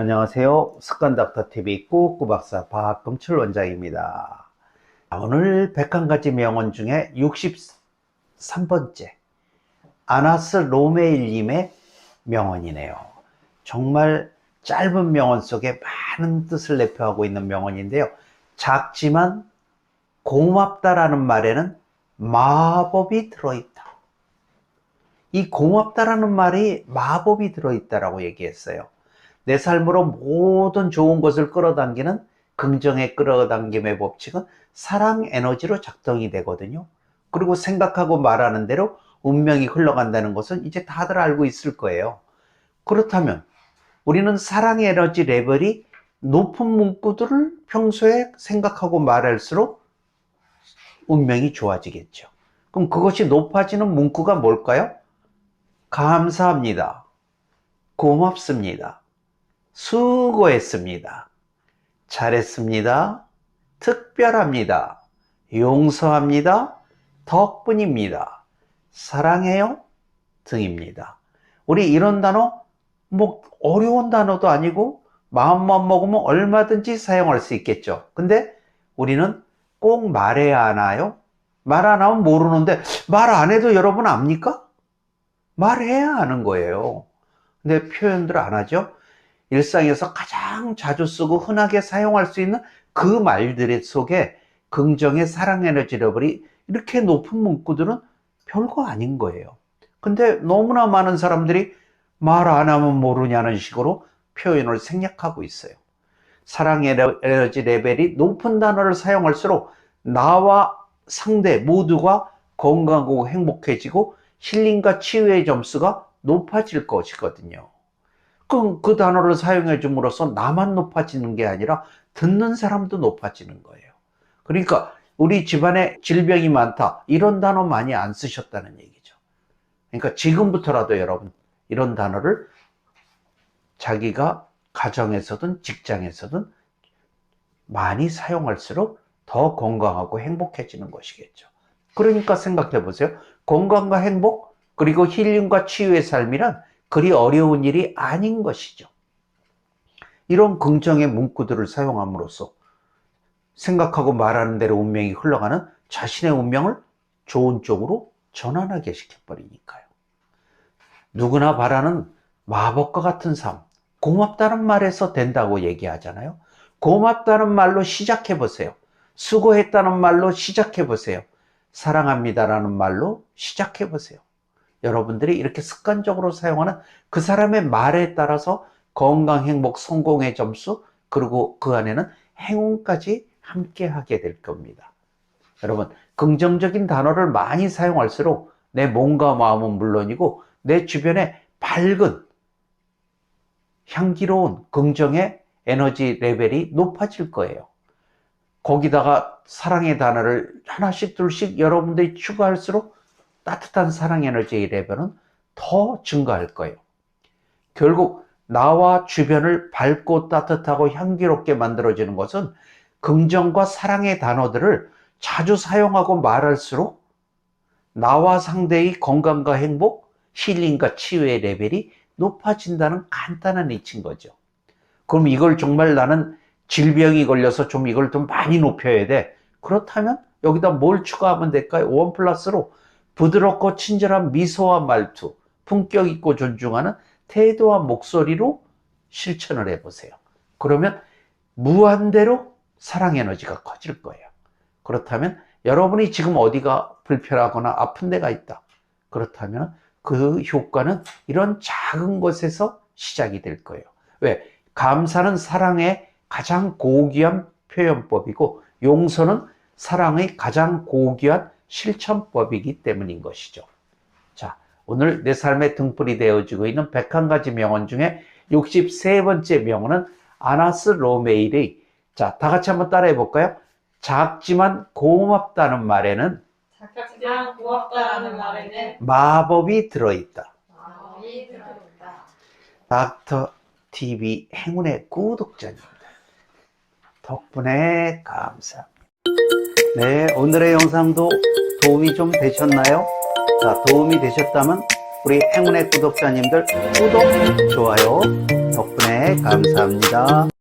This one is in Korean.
안녕하세요. 습관닥터TV 꾸꾸박사 박금철 원장입니다. 오늘 101가지 명언 중에 63번째 아나스 로메일님의 명언이네요. 정말 짧은 명언 속에 많은 뜻을 내포하고 있는 명언인데요. 작지만 고맙다라는 말에는 마법이 들어있다. 이 고맙다라는 말이 마법이 들어있다라고 얘기했어요. 내 삶으로 모든 좋은 것을 끌어당기는 긍정의 끌어당김의 법칙은 사랑 에너지로 작동이 되거든요. 그리고 생각하고 말하는 대로 운명이 흘러간다는 것은 이제 다들 알고 있을 거예요. 그렇다면 우리는 사랑 에너지 레벨이 높은 문구들을 평소에 생각하고 말할수록 운명이 좋아지겠죠. 그럼 그것이 높아지는 문구가 뭘까요? 감사합니다. 고맙습니다. 수고했습니다. 잘했습니다. 특별합니다. 용서합니다. 덕분입니다. 사랑해요. 등입니다. 우리 이런 단어, 뭐, 어려운 단어도 아니고, 마음만 먹으면 얼마든지 사용할 수 있겠죠. 근데 우리는 꼭 말해야 하나요? 말 안 하면 모르는데, 말 안 해도 여러분 압니까? 말해야 하는 거예요. 근데 표현들 안 하죠? 일상에서 가장 자주 쓰고 흔하게 사용할 수 있는 그 말들 속에 긍정의 사랑 에너지 레벨이 이렇게 높은 문구들은 별거 아닌 거예요. 근데 너무나 많은 사람들이 말 안 하면 모르냐는 식으로 표현을 생략하고 있어요. 사랑 에너지 레벨이 높은 단어를 사용할수록 나와 상대 모두가 건강하고 행복해지고 힐링과 치유의 점수가 높아질 것이거든요. 그럼 그 단어를 사용해 줌으로써 나만 높아지는 게 아니라 듣는 사람도 높아지는 거예요. 그러니까 우리 집안에 질병이 많다. 이런 단어 많이 안 쓰셨다는 얘기죠. 그러니까 지금부터라도 여러분 이런 단어를 자기가 가정에서든 직장에서든 많이 사용할수록 더 건강하고 행복해지는 것이겠죠. 그러니까 생각해 보세요. 건강과 행복, 그리고 힐링과 치유의 삶이란 그리 어려운 일이 아닌 것이죠. 이런 긍정의 문구들을 사용함으로써 생각하고 말하는 대로 운명이 흘러가는 자신의 운명을 좋은 쪽으로 전환하게 시켜버리니까요. 누구나 바라는 마법과 같은 삶, 고맙다는 말에서 된다고 얘기하잖아요. 고맙다는 말로 시작해 보세요. 수고했다는 말로 시작해 보세요. 사랑합니다라는 말로 시작해 보세요. 여러분들이 이렇게 습관적으로 사용하는 그 사람의 말에 따라서 건강, 행복, 성공의 점수, 그리고 그 안에는 행운까지 함께 하게 될 겁니다. 여러분, 긍정적인 단어를 많이 사용할수록 내 몸과 마음은 물론이고 내 주변에 밝은 향기로운 긍정의 에너지 레벨이 높아질 거예요. 거기다가 사랑의 단어를 하나씩 둘씩 여러분들이 추가할수록 따뜻한 사랑 에너지 레벨은 더 증가할 거예요. 결국 나와 주변을 밝고 따뜻하고 향기롭게 만들어지는 것은 긍정과 사랑의 단어들을 자주 사용하고 말할수록 나와 상대의 건강과 행복, 힐링과 치유의 레벨이 높아진다는 간단한 이치인 거죠. 그럼 이걸 정말 나는 질병이 걸려서 좀 이걸 좀 많이 높여야 돼. 그렇다면 여기다 뭘 추가하면 될까요? 원 플러스로 부드럽고 친절한 미소와 말투, 품격 있고 존중하는 태도와 목소리로 실천을 해보세요. 그러면 무한대로 사랑 에너지가 커질 거예요. 그렇다면 여러분이 지금 어디가 불편하거나 아픈 데가 있다. 그렇다면 그 효과는 이런 작은 것에서 시작이 될 거예요. 왜? 감사는 사랑의 가장 고귀한 표현법이고 용서는 사랑의 가장 고귀한 실천법이기 때문인 것이죠. 자, 오늘 내 삶의 등불이 되어지고 있는 101가지 명언 중에 63번째 명언은 아나스 로메일의 자, 다 같이 한번 따라해 볼까요? 작지만 고맙다는 말에는 작지만 고맙다라는 말에는 마법이 들어있다. 마음이 들어있다. 닥터 TV 행운의 구독자님들 덕분에 감사합니다. 네, 오늘의 영상도 도움이 좀 되셨나요? 자, 도움이 되셨다면 우리 행운의 구독자님들 구독, 좋아요 덕분에 감사합니다.